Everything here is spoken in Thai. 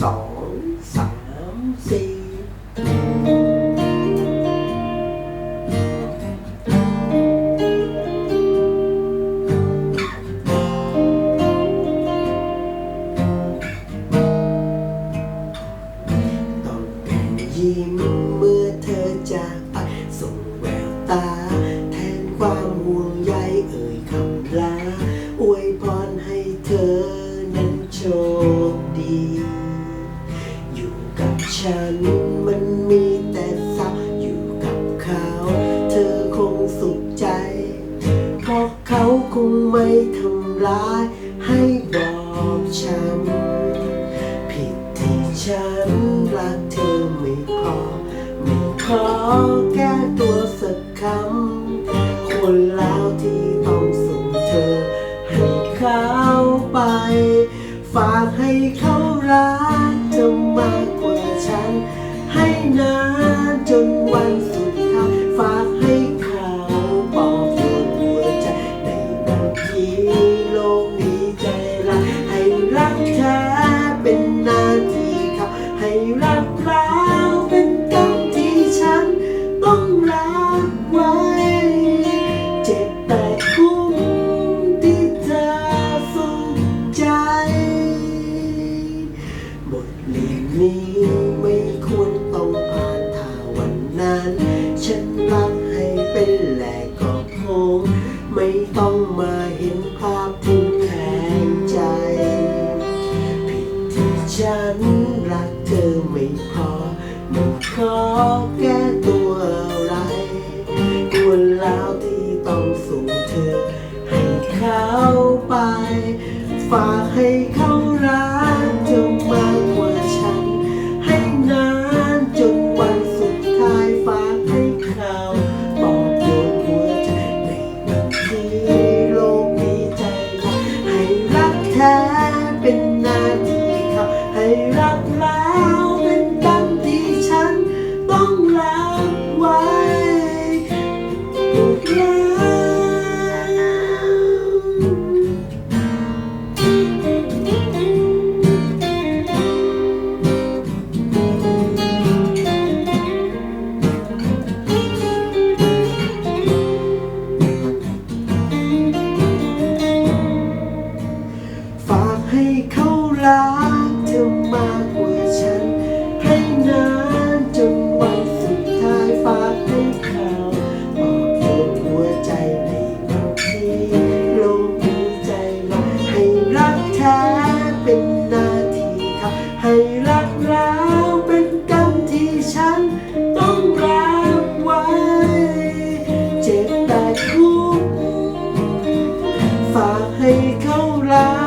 สองสามสี่ ร้ายให้บอกฉัน ผิดที่ฉันรักเธอไม่พอ ไม่ขอแก้ตัว รักแล้วเป็นกรรมที่ฉันต้องรับไว้ เจ็บแต่คุ้มที่เธอสุขใจ บทเรียนนี้ไม่ควรต้องผ่านถ้าวันนั้น ฉันรักให้เป็นแหลกก็คงไม่ต้องมาเห็น ฉันรักเธอไม่พอไม่ขอแก้ตัวอะไรควรแล้วที่ต้องส่งเธอ ให้เขาไป ฝากให้เขารักเธอมากกว่าฉัน ให้นานจนวันสุดท้ายฝากให้เขาปลอบโยนหัวใจในวันที่โลกนี้ใจร้ายให้รักแท้เป็นน้าที รักเธอมากกว่าฉัน ให้นานจนวันสุดท้ายฝากให้เขาปลอบโยนหัวใจในวันที่โลกมีใจร้าให้รักแท้เป็นหน้าที่เขาให้รักแล้วเป็นกรรมที่ฉัน ต้องรับไว้ เจ็บแต่ทุกฝากให้เขารัก